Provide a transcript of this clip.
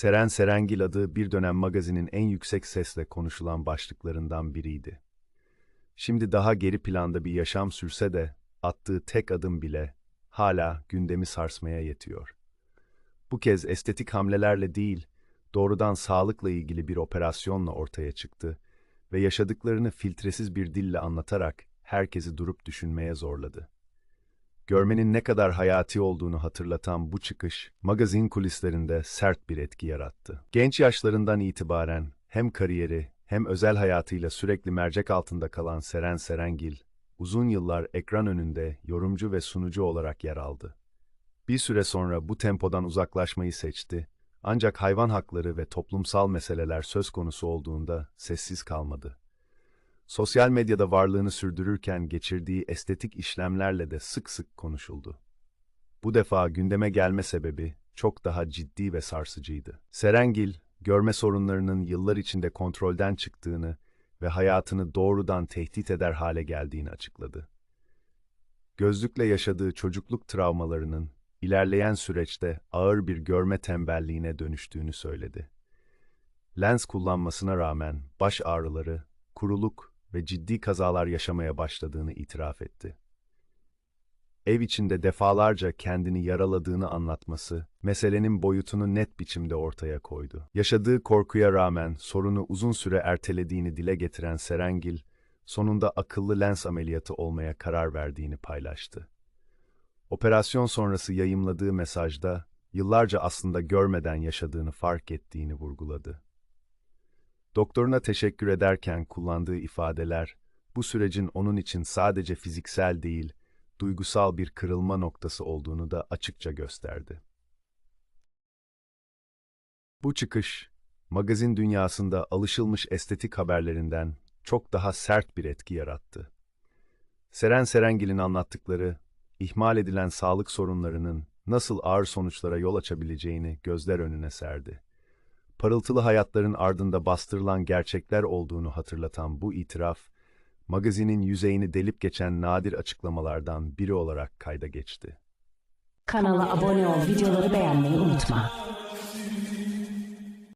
Seren Serengil adı bir dönem magazinin en yüksek sesle konuşulan başlıklarından biriydi. Şimdi daha geri planda bir yaşam sürse de attığı tek adım bile hala gündemi sarsmaya yetiyor. Bu kez estetik hamlelerle değil, doğrudan sağlıkla ilgili bir operasyonla ortaya çıktı ve yaşadıklarını filtresiz bir dille anlatarak herkesi durup düşünmeye zorladı. Görmenin ne kadar hayati olduğunu hatırlatan bu çıkış, magazin kulislerinde sert bir etki yarattı. Genç yaşlarından itibaren hem kariyeri hem özel hayatıyla sürekli mercek altında kalan Seren Serengil, uzun yıllar ekran önünde yorumcu ve sunucu olarak yer aldı. Bir süre sonra bu tempodan uzaklaşmayı seçti, ancak hayvan hakları ve toplumsal meseleler söz konusu olduğunda sessiz kalmadı. Sosyal medyada varlığını sürdürürken geçirdiği estetik işlemlerle de sık sık konuşuldu. Bu defa gündeme gelme sebebi çok daha ciddi ve sarsıcıydı. Serengil, görme sorunlarının yıllar içinde kontrolden çıktığını ve hayatını doğrudan tehdit eder hale geldiğini açıkladı. Gözlükle yaşadığı çocukluk travmalarının ilerleyen süreçte ağır bir görme tembelliğine dönüştüğünü söyledi. Lens kullanmasına rağmen baş ağrıları, kuruluk ve ciddi kazalar yaşamaya başladığını itiraf etti. Ev içinde defalarca kendini yaraladığını anlatması, meselenin boyutunu net biçimde ortaya koydu. Yaşadığı korkuya rağmen sorunu uzun süre ertelediğini dile getiren Serengil, sonunda akıllı lens ameliyatı olmaya karar verdiğini paylaştı. Operasyon sonrası yayımladığı mesajda, yıllarca aslında görmeden yaşadığını fark ettiğini vurguladı. Doktoruna teşekkür ederken kullandığı ifadeler, bu sürecin onun için sadece fiziksel değil, duygusal bir kırılma noktası olduğunu da açıkça gösterdi. Bu çıkış, magazin dünyasında alışılmış estetik haberlerinden çok daha sert bir etki yarattı. Seren Serengil'in anlattıkları, ihmal edilen sağlık sorunlarının nasıl ağır sonuçlara yol açabileceğini gözler önüne serdi parıltılı hayatların ardında bastırılan gerçekler olduğunu hatırlatan bu itiraf, magazinin yüzeyini delip geçen nadir açıklamalardan biri olarak kayda geçti. Kanala abone ol, videoları beğenmeyi unutma.